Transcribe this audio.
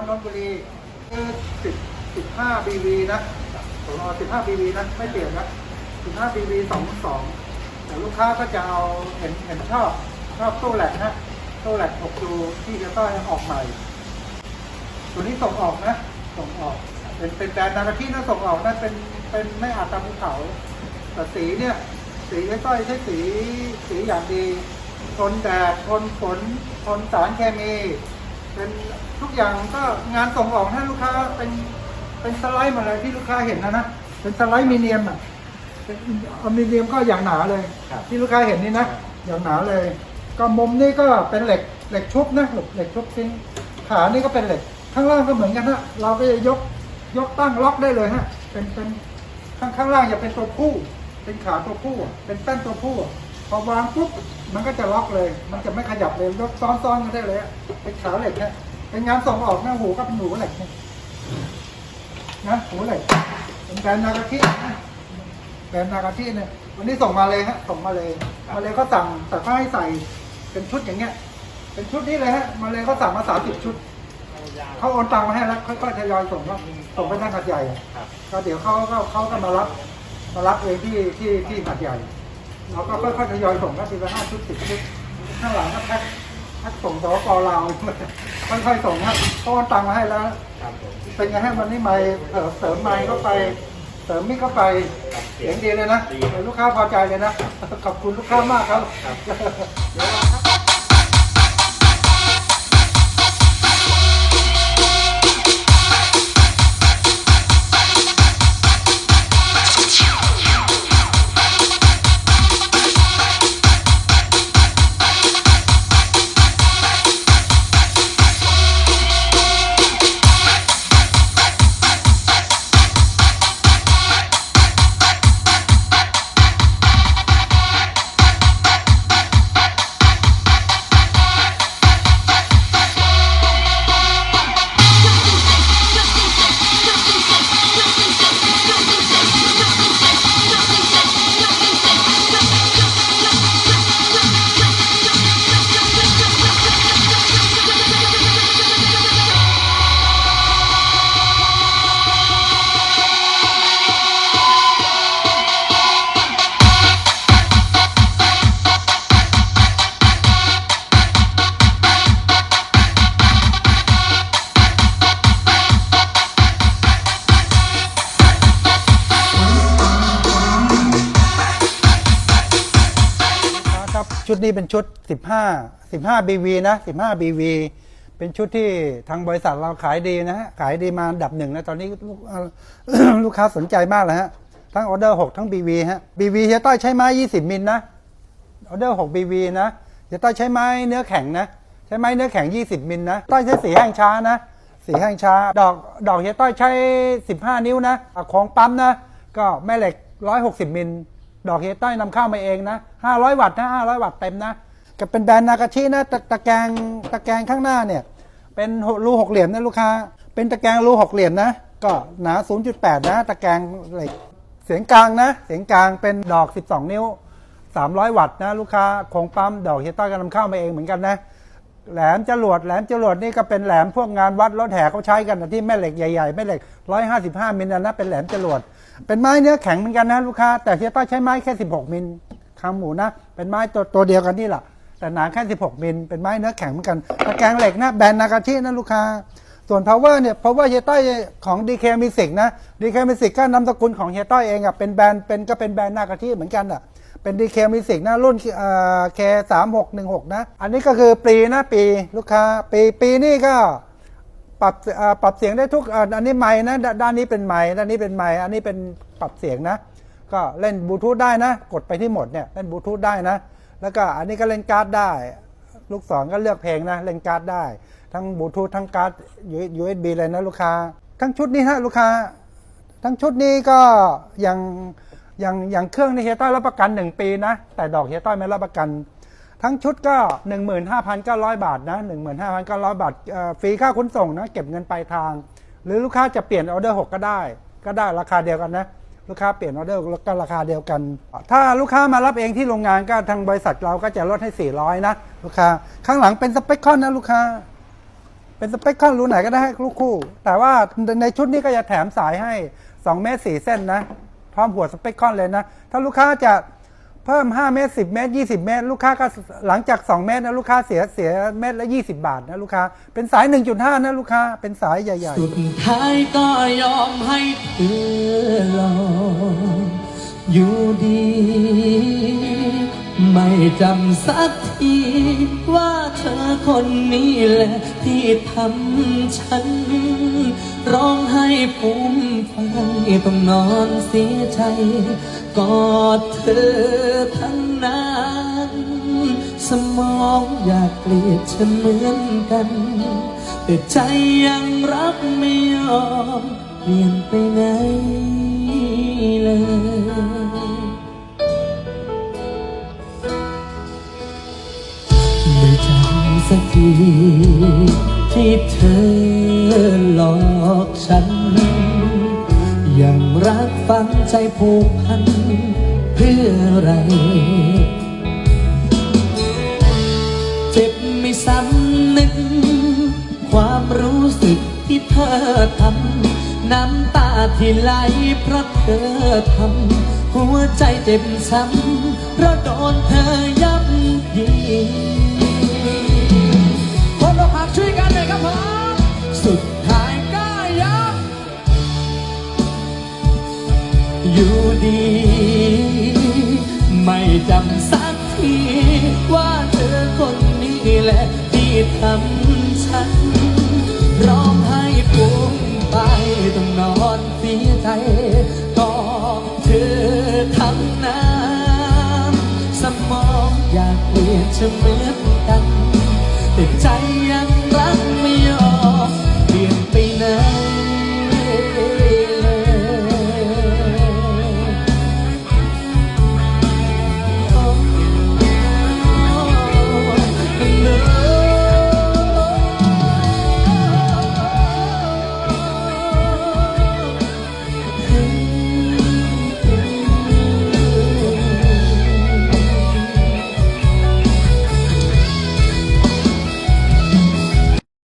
นนนบุรีคือสิบสิบห้าบีวีนะของเราสิบห้าบีวีนะไม่เปลี่ยนนะสิบห้าบีวีสองสองแต่ลูกค้าก็จะเอาเห็นเห็นชอบชอบตู้แหลกนะตู้แหลกหกดูที่จะต้องออกใหม่ ตัวนี้ส่งออกนะ ส่งออกเป็นเป็นแบรนด์นากาที่นะส่งออกนะเป็นเป็นไม่อาจตามภูเขาแต่สีเนี่ยสีไอ้ต้อยใช้สีสีอย่างดีทนแดดทนฝนทนสารเคมี เป็นทุกอย่างก็งานส่งออกให้ลูกค้าเป็นเป็นสไลด์มาเลยที่ลูกค้าเห็นนะนะเป็นสไลด์มีเนียมอะเป็นอลูมิเนียมก็อย่างหนาเลย ครับ ที่ลูกค้าเห็นนี่นะอย่างหนาเลย ก็มุมนี่ก็เป็นเหล็กเหล็กชุบนะเหล็กเหล็กชุบชิ้นขานี่ก็เป็นเหล็ก ข้างล่างก็เหมือนกันฮะเราก็จะยกยกตั้งล็อกได้เลยฮะเป็นเป็นข้างข้างล่างจะเป็นตัวผู้ เป็นขาตัวผู้อะเป็นแป้นตัวผู้อะพ อวางปุ๊บมันก็จะล็อกเลย มันจะไม่ขยับเลยยกซ้อนๆกันได้เลยอะเป็นขาเหล็กฮะเป็นงานส่งออกหน้าหูก็เป็นหูเหล็กนะนะหูเหล็กเป็นแบรนด์นากาคินะแบรนด์นากาคิเนี่ยวันนี้ส่งมาเลยฮะส่งมาเลยมาเลยเขาสั่งแต่เขาให้ใส่เป็นชุดอย่างเงี้ย เป็นชุดนี้เลยฮะมาเลยเขาสั่งมาสามสิบชุดเขาโอนตังมาให้แล้วค่อยๆทยอยส่งก็ส่งไปทางหัดใหญ่อะครับก็เดี๋ยวเขาก็เขาก็มารับมารับเองที่ที่ที่หัดใหญ่ เราก็ค่อยๆทยอยส่งก็ทีละห้าชุดสิบชุดข้างหลังก็แพ็คแพ็คส่งสปลาวค่อยๆส่งครับเขาโอนตังมาให้แล้ว ครับผมเป็นไงให้วันนี้ไม่เสริมเสริมไม้เข้าไป เสริมมิกเข้าไปเสียงดีเลยนะ ดี ลูกค้าพอใจเลยนะ ขอบคุณลูกค้ามากครับ ครับ ชุดนี้เป็นชุด 15 15 BV นะ 15 BV เป็นชุดที่ทางบริษัทเราขายดีนะฮะ ขายดีมาอันดับหนึ่งนะ ตอนนี้ลูกลูกค้าสนใจมากเลยฮะ ทั้งออเดอร์ 6 ทั้ง BV ฮะ BV เฮียต้อยใช้ไม้ 20 มิลนะ ออเดอร์ 6 BV นะเฮียต้อยใช้ไม้เนื้อแข็งนะ ใช้ไม้เนื้อแข็ง 20 มิลนะ ต้อยใช้สีแห้งช้านะ สีแห้งช้า ดอกดอกเฮียต้อยใช้ 15 นิ้วนะ ของปั๊มนะ ก็แม่เหล็ก 160 มิล ดอกเฮต้อยนำเข้ามาเองนะ500 วัตต์นะ500 วัตต์เต็มนะก็เป็นแบรนด์นากาชินะตะตะแกรงตะแกรงข้างหน้าเนี่ย เป็นรูหกเหลี่ยมนะลูกค้า เป็นตะแกรงรูหกเหลี่ยมนะ ก็หนา 0.8 นะ ตะแกรงเหล็กเสียงกลางนะ เสียงกลางเป็นดอก 12 นิ้ว 300 วัตต์นะ ลูกค้าคงปั๊มดอกเฮต้อยก็นำเข้ามาเองเหมือนกันนะแหลมจรวดแหลมจรวดนี่ก็เป็นแหลมพวกงานวัดรถแห่เขาใช้กันนะที่แม่เหล็กใหญ่ๆแม่เหล็ก 155มิลนะเป็นแหลมจรวด เป็นไม้เนื้อแข็งเหมือนกันนะลูกค้า แต่เฮียต้อยใช้ไม้แค่ 16 มิลคางหมูนะ เป็นไม้ตัวตัวเดียวกันนี่แหละ แต่หนาแค่ 16 มิล เป็นไม้เนื้อแข็งเหมือนกัน ตะแกรงเหล็กนะ แบรนด์นากาชินะลูกค้า ส่วน power เนี่ย power เฮียต้อยของ DK Music นะ DK Music ก็นามสกุลของเฮียต้อยเองอะ เป็นแบรนด์ เป็นก็เป็นแบรนด์นากาชิเหมือนกันอะ เป็น DK Music นะ รุ่นเคสามหกหนึ่งหกนะ อันนี้ก็คือปีนะปีลูกค้า ปีปีนี่ก็ ปรับเอ่อปรับเสียงได้ทุกอ่าอันนี้ไม้นะด้านด้านนี้เป็นไม้ด้านนี้เป็นไม้อันนี้เป็นปรับเสียงนะ ก็เล่นบลูทูธได้นะ กดไปที่หมดเนี่ยเล่นบลูทูธได้นะ แล้วก็อันนี้ก็เล่นการ์ดได้ ลูกศรก็เลือกเพลงนะ เล่นการ์ดได้ ทั้งบลูทูธทั้งการ์ด USB เลยนะลูกค้า ทั้งชุดนี้ฮะลูกค้า ทั้งชุดนี้ก็อย่างอย่างอย่างเครื่องนี่เฮียต้อยรับประกัน 1 ปีนะ แต่ดอกเฮียต้อยไม่รับประกัน ทั้งชุดก็ 15,900 บาทนะ15,900 บาทเอ่อฟรีค่าขนส่งนะเก็บเงินปลายทาง หรือลูกค้าจะเปลี่ยนออเดอร์ 6 ก็ได้ ก็ได้ราคาเดียวกันนะลูกค้าเปลี่ยนออเดอร์ก็ราคาเดียวกัน ถ้าลูกค้ามารับเองที่โรงงานก็ทางบริษัทเราก็จะลดให้ 400 นะลูกค้าข้างหลังเป็นสเปคคอนนะลูกค้า เป็นสเปคคอนรูไหนก็ได้ให้ลูกคู่ แต่ว่าในชุดนี้ก็จะแถมสายให้2เมตร4เส้นนะพร้อมหัวสเปคคอนเลยนะ ถ้าลูกค้าจะ เพิ่ม 5 เมตร 10 เมตร 20 เมตร ลูกค้าก็หลังจาก 2 เมตรนะลูกค้าเสียเสียเมตรละ 20 บาทนะลูกค้า เป็นสาย 1.5 นะลูกค้า เป็นสายใหญ่สุดท้ายก็ยอมให้เธอรออยู่ดี ไม่จำสักที คนนี้แหละที่ทำฉัน ร้องให้ภูมิใจต้องนอนเสียใจ กอดเธอทั้งนั้นสมองอยากเกลียดฉันเหมือนกัน แต่ใจยังรักไม่ยอมเปลี่ยนไปไหนเลย ที่เธอหลอกฉันยังรักฝังใจผูกพันเพื่ออะไร เจ็บไม่ซ้ำนึก ความรู้สึกที่เธอทำน้ำตาที่ไหลเพราะเธอทำหัวใจเจ็บช้ำเพราะโดนเธอย้ำยี อยู่ดี ไม่จำสักที ว่าเธอคนนี้แหละที่ทำฉัน ร้องไห้ปูมไปต้องนอนเสียใจก็เธอทั้งน้ำสมองอยากเปลี่ยนเธอเหมือนกัน